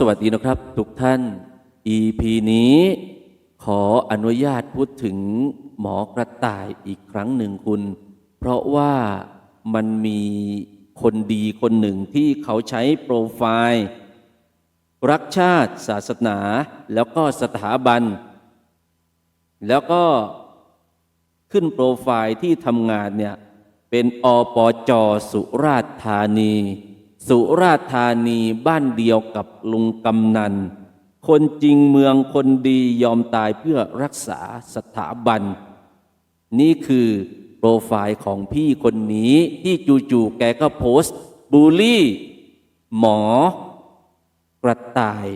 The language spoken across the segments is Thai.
สวัสดีนะครับ ทุกท่าน EP นี้ขออนุญาตพูดถึงหมอกระต่ายอีกครั้งหนึ่งคุณ เพราะว่ามันมีคนดีคนหนึ่งที่เขาใช้โปรไฟล์ รักชาติศาสนา แล้วก็สถาบัน แล้วก็ขึ้นโปรไฟล์ที่ทำงานเนี่ย เป็นอปจสุราษฎร์ธานี สุราธานีบ้านเดียวกับลุงกำนัน คนจริงเมืองคนดียอมตายเพื่อรักษาสถาบัน นี่คือโปรไฟล์ของพี่คนนี้ที่จู่ๆแกก็โพสต์บูลลี่ หมอกระต่าย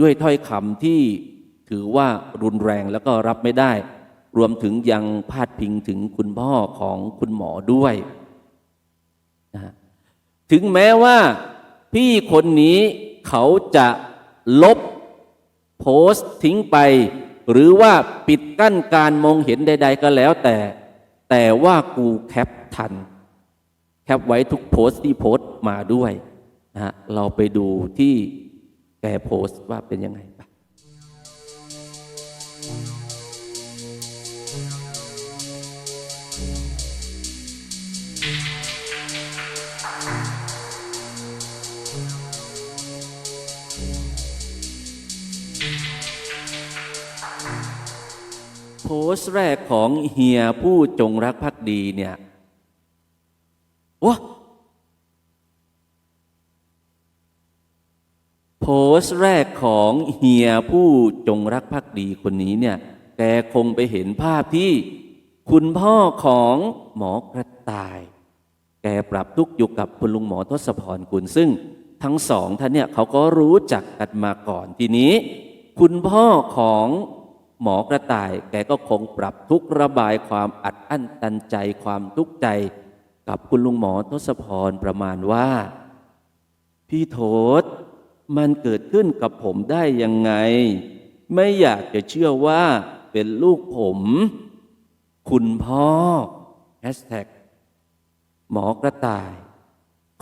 ด้วยถ้อยคำที่ถือว่ารุนแรงแล้วก็รับไม่ได้ รวมถึงยังพาดพิงถึงคุณพ่อของคุณหมอด้วยนะฮะ ถึงแม้ว่าพี่คนนี้เขาจะลบโพสต์ทิ้งไป หรือว่าปิดกั้นการมองเห็นใด ๆ ก็แล้วแต่ แต่ว่ากูแคปทัน แคปไว้ทุกโพสต์ที่โพสต์มาด้วยนะฮะเราไปดูที่แกโพสต์ว่าเป็นยังไง โพสต์แรกของเฮียผู้จงรักภักดีเนี่ยว้าโพสต์แรกของเฮียผู้จงรักภักดีคนนี้เนี่ยแกคงไปเห็นภาพที่คุณพ่อของหมอกระต่าย แกปรับทุกข์อยู่กับคุณลุงหมอทศพรกุลซึ่งทั้งสองท่านเนี่ยเขาก็รู้จักกันมาก่อนทีนี้ คุณพ่อของ หมอกระต่ายแกก็คงปรับทุกระบายความอัดอั้นตันใจความทุกข์ใจ กับคุณลุงหมอทศพรประมาณว่า พี่โทษมันเกิดขึ้นกับผมได้ยังไง ไม่อยากจะเชื่อว่าเป็นลูกผม คุณพ่อแฮชแท็กหมอกระต่าย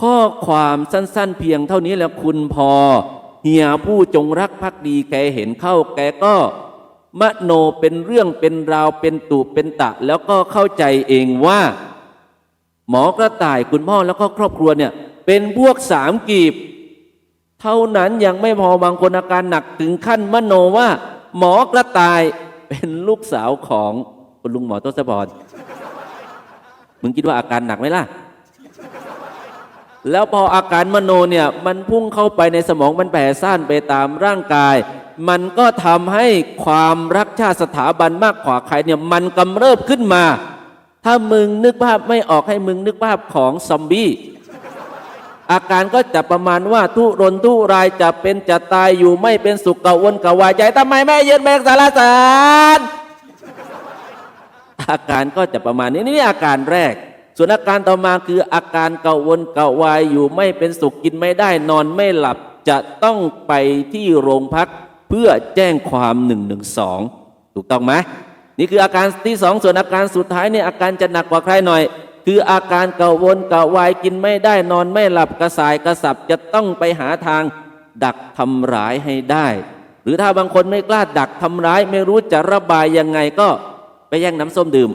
ข้อความสั้นๆเพียงเท่านี้แล้วคุณพอ เฮียผู้จงรักภักดีแกเห็นเข้าแกก็ มโนเป็นเรื่องเป็นราวเป็นตุเป็นตะ แล้วก็เข้าใจเองว่า หมอกระต่ายคุณพ่อแล้วก็ครอบครัวเนี่ยเป็นพวกสามกีบ เท่านั้นยังไม่พอบางคนอาการหนักถึงขั้นมโนว่า หมอกระต่ายเป็นลูกสาวของคุณลุงหมอทศพรมึงคิดว่าอาการหนักไหมล่ะ แล้วพออาการมโนเนี่ยมันพุ่งเข้าไปในสมองมันแผ่ซ่านไปตามร่างกาย มันก็ทำให้ความรักชาติสถาบันมากกว่าใครเนี่ยมันกำเริบขึ้นมา ถ้ามึงนึกภาพไม่ออกให้มึงนึกภาพของซอมบี้อาการก็จะประมาณว่าทุรนทุรายจะเป็นจะตายอยู่ไม่เป็นสุขกะวนกะวายใจทำไมไม่ยืนแบกสารสารอาการก็จะประมาณนี้นี่อาการแรก ส่วนอาการต่อมาคืออาการกะวนกะวายอยู่ไม่เป็นสุขกินไม่ได้นอนไม่หลับจะต้องไปที่โรงพัก พื่อแจ้งความหนึ่งหนึ่งสองถูกต้องไหมนี่คืออาการที่สองส่วนอาการสุดท้ายเนี่ยอาการจะหนักกว่าใครหน่อย คืออาการกระวนกระวายกินไม่ได้นอนไม่หลับกระสายกระสับจะต้องไปหาทางดักทำร้ายให้ได้ หรือถ้าบางคนไม่กล้าดักทำร้าย ไม่รู้จะระบายยังไงก็ไปแย่งน้ำส้มดื่ม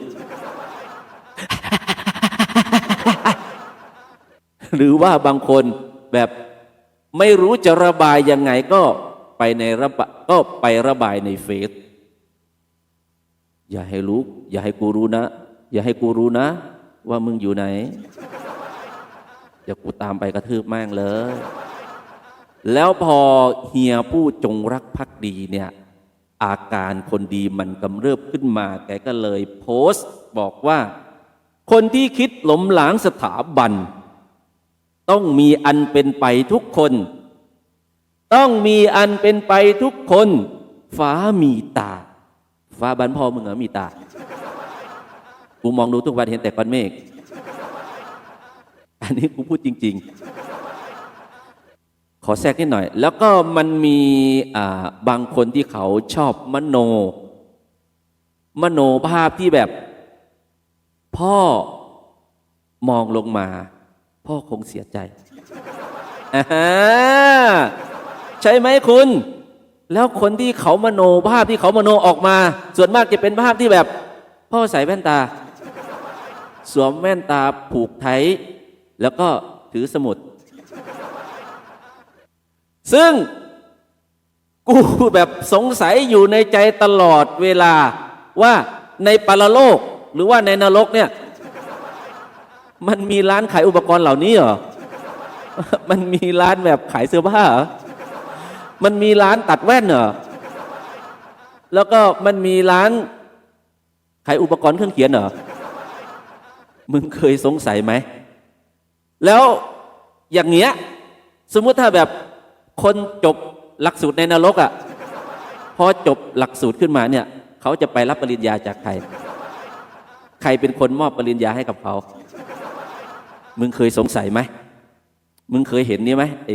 หรือว่าบางคนแบบไม่รู้จะระบายยังไงก็ ไปในระบะก็ไประบายในเฟซอย่าให้รู้อย่าให้กูรู้นะ อย่าให้กูรู้นะ ว่ามึงอยู่ไหนเดี๋ยวกูตามไปกระทืบแม่งเลย แล้วพอเฮียผู้จงรักภักดีเนี่ย อาการคนดีมันกำเริบขึ้นมา แกก็เลยโพสต์บอกว่า คนที่คิดหลมหลางสถาบัน ต้องมีอันเป็นไปทุกคน ต้องมีอันเป็นไปทุกคน ฟ้ามีตา ฟ้าบันพอมึงเหรอมีตา กูมองดูทุกวันเห็นแต่ก้อนเมฆ อันนี้กูพูดจริง ๆ ขอแทรกนิดหน่อย แล้วก็มันมีบางคนที่เขาชอบมโน มโนภาพที่แบบ พ่อมองลงมา พ่อคงเสียใจอ่า ใช่ไหมคุณ แล้วคนที่เขามโนภาพที่เขามโนออกมา ส่วนมากจะเป็นภาพที่แบบ พ่อใส่แว่นตา สวมแว่นตาผูกไทยแล้วก็ถือสมุด ซึ่งกูแบบสงสัยอยู่ในใจตลอดเวลาว่าในปรโลกหรือว่าในนรกเนี่ย มันมีร้านขายอุปกรณ์เหล่านี้เหรอ มันมีร้านแบบขายเสื้อผ้าเหรอ มันมีร้านตัดแว่นเหรอ แล้วก็มันมีร้านขายอุปกรณ์เครื่องเขียนเหรอ มึงเคยสงสัยไหม แล้วอย่างเงี้ย สมมุติถ้าแบบคนจบหลักสูตรในนรกอะ่ะ พอจบหลักสูตรขึ้นมาเนี่ย เขาจะไปรับปริญญาจากใคร ใครเป็นคนมอบปริญญาให้กับเขา มึงเคยสงสัยไหม มึงเคยเห็นนี่ไหมไอ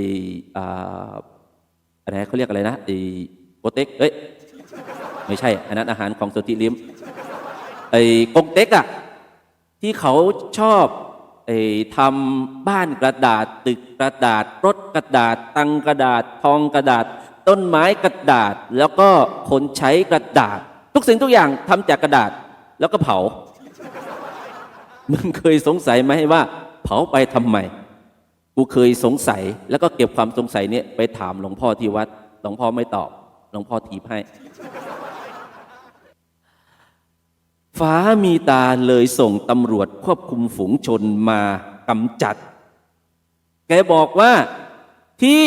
อะไรเขาเรียกอะไรนะไอโปเต็กเอ้ยไม่ใช่อันนั้นอาหารของโซติลิมไอ้กงเต็กอะที่เขาชอบไอ้ทำบ้านกระดาษตึกกระดาษรถกระดาษ ตังกระดาษ ทองกระดาษ ต้นไม้กระดาษ แล้วก็คนใช้กระดาษ ทุกสิ่งทุกอย่างทำจากกระดาษแล้วก็เผา มึงเคยสงสัยไหมว่า เผาไปทำไม กูเคยสงสัยแล้วก็เก็บความสงสัยเนี้ไปถามหลวงพ่อที่วัด หลวงพ่อไม่ตอบ หลวงพ่อทีบให้ ฟ้ามีตาเลยส่งตำรวจควบคุมฝูงชนมากำจัด แกบอกว่าที่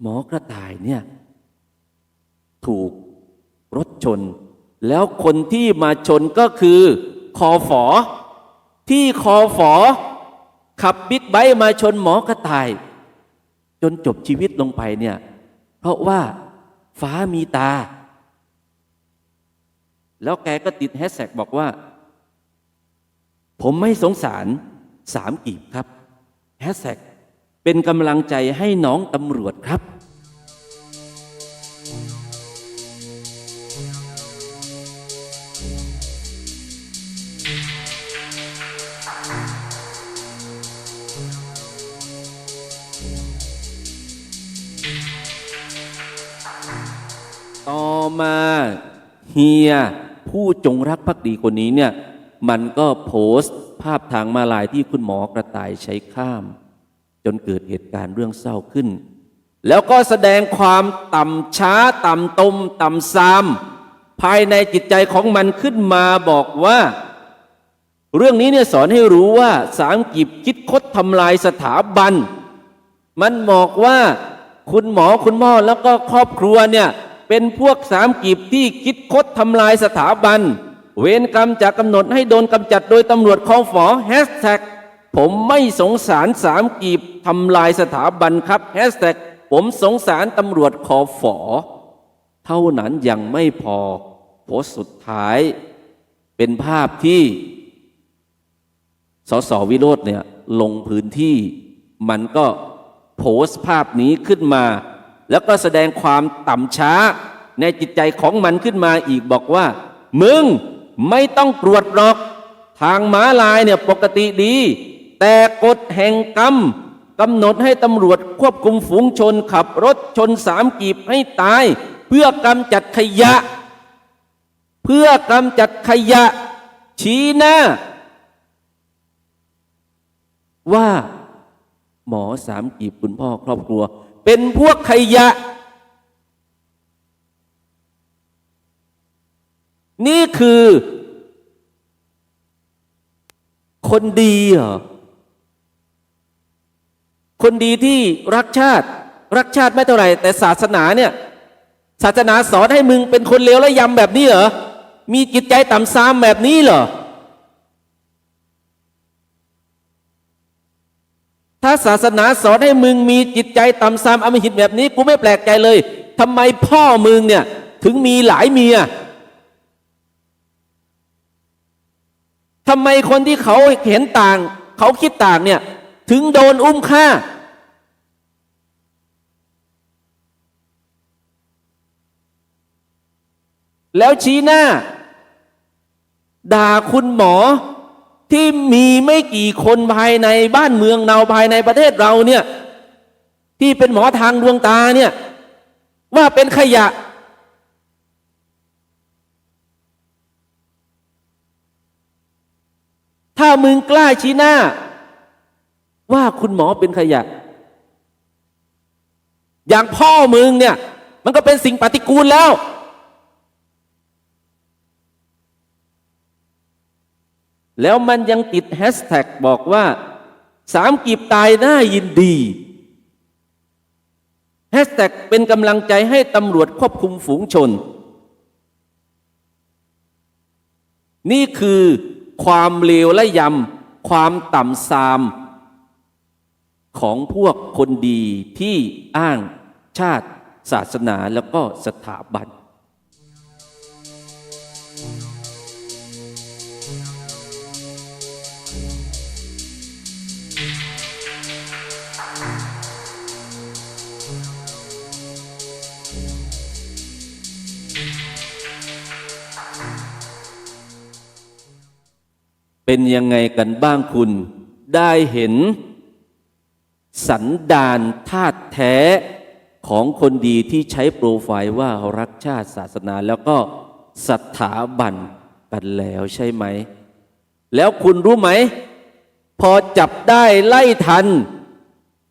หมอกระต่ายเนี่ย ถูกรถชน แล้วคนที่มาชนก็คือคอฝอที่คอฝอ ขับบิ๊กไบค์มาชนหมอกระต่าย จนจบชีวิตลงไปเนี่ยเพราะว่าฟ้ามีตา แล้วแกก็ติดแฮชแท็กบอกว่า ผมไม่สงสารสามกีบครับแฮชแท็กเป็นกำลังใจให้น้องตำรวจครับ มาเฮียผู้จงรักภักดีคนนี้เนี่ยมันก็โพสต์ภาพทางมาลายที่คุณหมอกระต่ายใช้ข้าม จนเกิดเหตุการณ์เรื่องเศร้าขึ้น แล้วก็แสดงความต่ำช้าต่ำตมต่ำซามภายในจิตใจของมันขึ้นมาบอกว่า เรื่องนี้เนี่ยสอนให้รู้ว่าสามกิบคิดคดทำลายสถาบัน มันบอกว่าคุณหมอคุณหมอแล้วก็ครอบครัวเนี่ย เป็นพวกสามกีบที่คิดคดทำลายสถาบัน เวรกรรมจะกำหนดให้โดนกำจัดโดยตำรวจคอฝอแฮชแท็กผมไม่สงสารสามกีบทำลายสถาบันครับแฮชแท็กผมสงสารตำรวจคอฝอ เท่านั้นยังไม่พอโพสสุดท้ายเป็นภาพที่สสวิโรธเนี่ยลงพื้นที่ มันก็โพสต์ภาพนี้ขึ้นมา แล้วก็แสดงความต่ำช้าในจิตใจของมันขึ้นมาอีกบอกว่า มึงไม่ต้องตรวจหรอก ทางม้าลายเนี่ยปกติดี แต่กฎแห่งกรรมกำหนดให้ตำรวจควบคุมฝูงชนขับรถชนสามกีบให้ตาย เพื่อกำจัดขยะ เพื่อกำจัดขยะ ชี้หน้า ว่าหมอสามกีบคุณพ่อครอบครัว เป็นพวกขยะ นี่คือ คนดีเหรอคนดีที่รักชาติ รักชาติไม่เท่าไหร่ แต่ศาสนาเนี่ย ศาสนาสอนให้มึงเป็นคนเลวและยำแบบนี้เหรอมีจิตใจต่ำซามแบบนี้เหรอ ถ้าศาสนาสอนให้มึงมีจิตใจต่ำซามอมหิตแบบนี้ กูไม่แปลกใจเลยทำไมพ่อมึงเนี่ย ถึงมีหลายเมียทำไมคนที่เขาเห็นต่าง เขาคิดต่างเนี่ย ถึงโดนอุ้มฆ่า แล้วชี้หน้า ด่าคุณหมอ ที่มีไม่กี่คนภายในบ้านเมืองเราภายในประเทศเราเนี่ย ที่เป็นหมอทางดวงตาเนี่ย ว่าเป็นขยะ ถ้ามึงกล้าชี้หน้า ว่าคุณหมอเป็นขยะ อย่างพ่อมึงเนี่ย มันก็เป็นสิ่งปฏิกูลแล้ว แล้วมันยังติดแฮชแท็กบอกว่าสามกีบตายน่ายินดีแฮชแท็กเป็นกำลังใจให้ตำรวจควบคุมฝูงชน นี่คือความเลวและยำความต่ำซาม ของพวกคนดีที่อ้างชาติศาสนาแล้วก็สถาบัน เป็นยังไงกันบ้างคุณ ได้เห็น สันดานธาตุแท้ของคนดีที่ใช้โปรไฟล์ว่ารักชาติศาสนาแล้วก็สถาบันกันแล้วใช่ไหม แล้วคุณรู้ไหม พอจับได้ไล่ทัน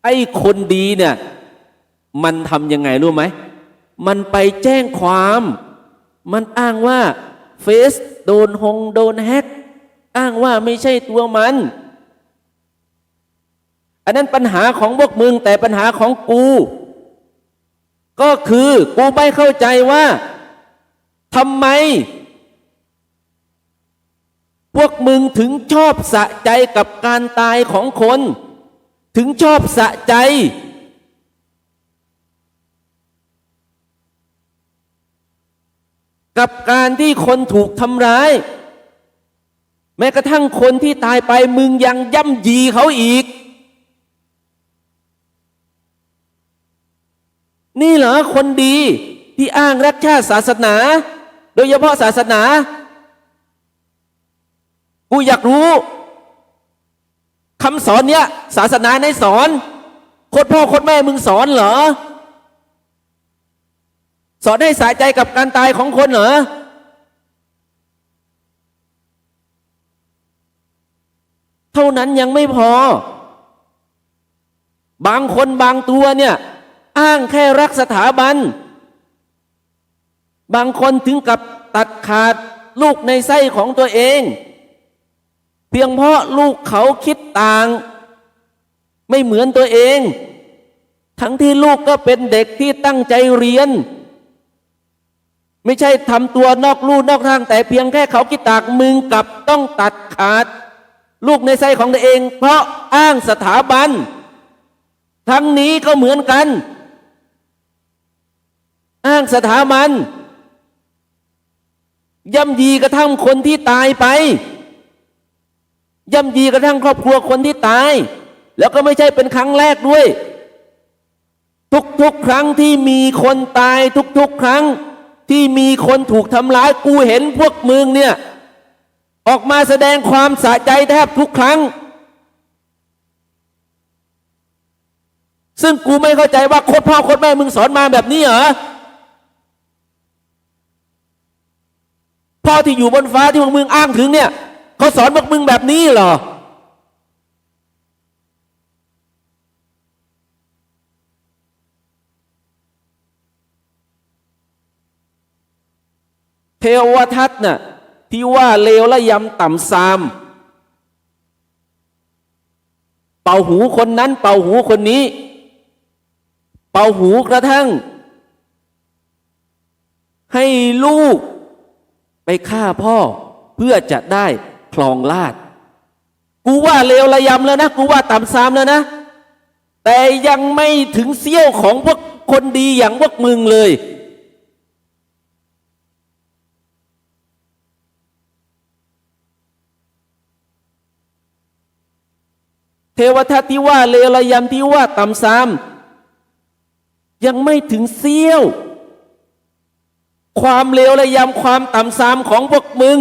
ไอ้คนดีเนี่ย มันทำยังไงรู้ไหม มันไปแจ้งความ มันอ้างว่าเฟซโดนหงโดนแฮก อ้างว่าไม่ใช่ตัวมัน อันนั้นปัญหาของพวกมึง แต่ปัญหาของกู ก็คือกูไม่เข้าใจว่าทำไม พวกมึงถึงชอบสะใจกับการตายของคน ถึงชอบสะใจกับการที่คนถูกทำร้าย แม้กระทั่งคนที่ตายไปมึงยังย่ำยีเขาอีก นี่เหรอคนดีที่อ้างรักชาติศาสนา โดยเฉพาะศาสนา กูอยากรู้คำสอนเนี้ย ศาสนาในสอนโคตรพ่อโคตรแม่มึงสอนเหรอ สอนให้สายใจกับการตายของคนเหรอ เท่านั้นยังไม่พอ บางคนบางตัวเนี่ย อ้างแค่รักสถาบัน บางคนถึงกับตัดขาดลูกในไส้ของตัวเอง เพียงเพราะลูกเขาคิดต่าง ไม่เหมือนตัวเอง ทั้งที่ลูกก็เป็นเด็กที่ตั้งใจเรียน ไม่ใช่ทำตัวนอกลู่นอกทางแต่เพียงแค่เขาคิดต่างมึงกับต้องตัดขาด ลูกในไส้ของตัวเอง เพราะอ้างสถาบัน ทั้งนี้ก็เหมือนกัน อ้างสถาบันย่ำยีกระทั่งคนที่ตายไปย่ำยีกระทั่งครอบครัวคนที่ตาย แล้วก็ไม่ใช่เป็นครั้งแรกด้วย ทุกๆครั้งที่มีคนตายทุกๆครั้งที่มีคนถูกทำร้ายกูเห็นพวกมึงเนี่ย ออกมาแสดงความสะใจแทบทุกครั้ง ซึ่งกูไม่เข้าใจว่าโคตรพ่อโคตรแม่มึงสอนมาแบบนี้เหรอพ่อที่อยู่บนฟ้าที่พวกมึงอ้างถึงเนี่ยเขาสอนพวกมึงแบบนี้เหรอเทวทัตน่ะ ที่ว่าเลวและยำต่ำซาม เป่าหูคนนั้น เป่าหูคนนี้ เป่าหูกระทั่ง ให้ลูกไปฆ่าพ่อเพื่อจะได้คลองลาด กูว่าเลวระยำแล้วนะ กูว่าต่ำซามแล้วนะ แต่ยังไม่ถึงเสี้ยวของพวกคนดีอย่างพวกมึงเลย วทัตที่ว่าเลวระยำที่ว่าต่ำซามยังไม่ถึงเสี้ยว ความเลวระยำความต่ำซามของพวกมึง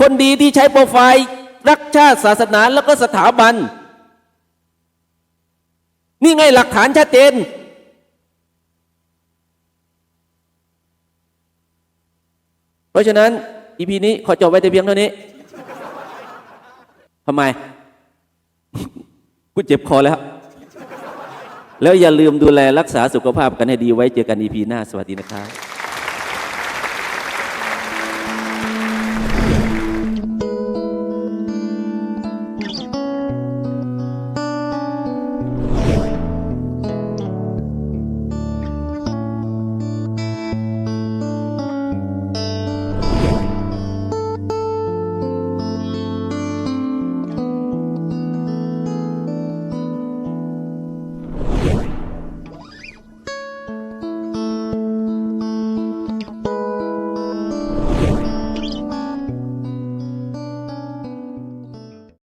คนดีที่ใช้โปรไฟล์รักชาติศาสนาแล้วก็สถาบัน นี่ไงหลักฐานชัดเจนเพราะฉะนั้นอีพีนี้ขอจบไว้แต่เพียงเท่านี้ทำไม กูเจ็บคอแล้ว แล้วอย่าลืมดูแลรักษาสุขภาพกันให้ดีไว้เจอกันอีพีหน้าสวัสดีนะครับ